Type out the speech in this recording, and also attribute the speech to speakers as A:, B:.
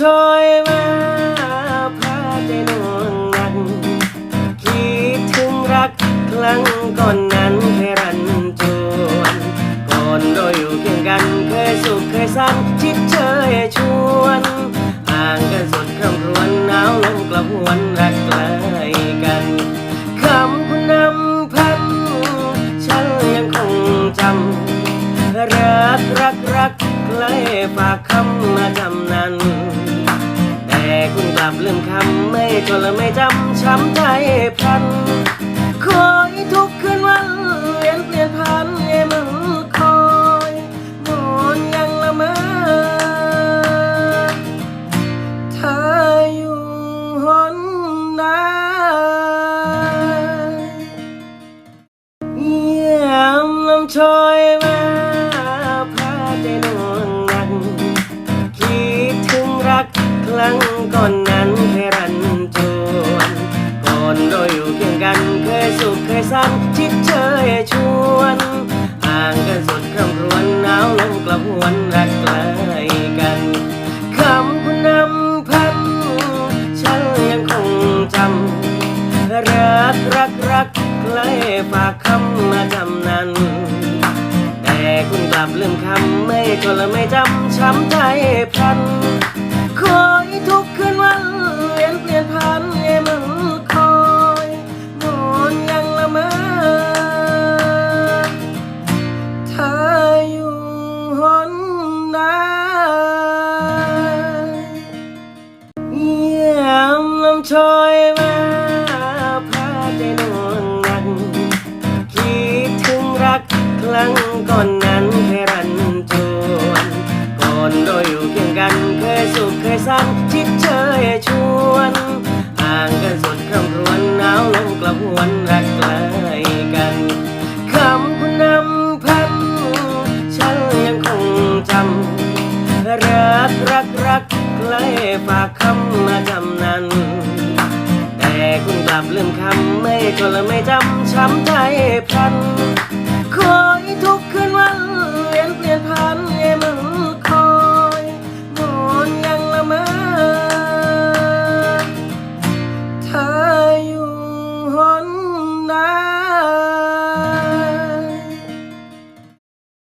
A: ช่อยมาพาใจน่วงนักคิดถึงรักครั้งก่อนนั้นเคยรันจวนก่อนเราอยู่เคียงกันเคยสุขเคยสังชิดเชยชวนห่างกันสุดคำรวญหนาวลมกลับหวนรักไกลกันคำคุณนำพันฉันยังคงจำรักรักรักใครฝากคำมาจำนั้น คุณกลับลืมคำไม่ทนและไม่จำช้ำใจพันคอยทุกคืนวันเวียนเปลี่ยนพันเย่มันคอยนอนยังละเมอเธออยู่หนไหนเยี่ยมลำชอยมา ครั้งก่อนนั้นเคยรันจวนก่อนเราอยู่เคียงกันเคยสุขเคยสังชิดเชยชวนห่างกันสุดคำรวญหนาวลมกลับหวนรักไกลกันคำคุณนำพันฉันยังคงจำรักรักรักใครฝากคำมาจำนั้นแต่คุณกลับลืมคำไม่ทนและไม่จำช้ำใจพัน คอยทุกคืนวันเวียนเปลี่ยนพันเย่มันคอยนอนยังละเมอเธออยู่หนไหนเยี่ยมลำชอยมาพาใจน่วงนักคิดถึงรักครั้งก่อนนั้นเคยรันจวนก่อนเราอยู่เคียงกันเค ยสุขเคยสังชิดเชยชวนห่างกันสุดคำรวญหนาวลมกลับหวนรักไกลกันคำคุณนำพันฉันยังคงจำรักรักรักใครฝากคำมาจำนั้น แต่คุณกลับลืมคำไม่ทนละไม่จำช้ำใจพันคอ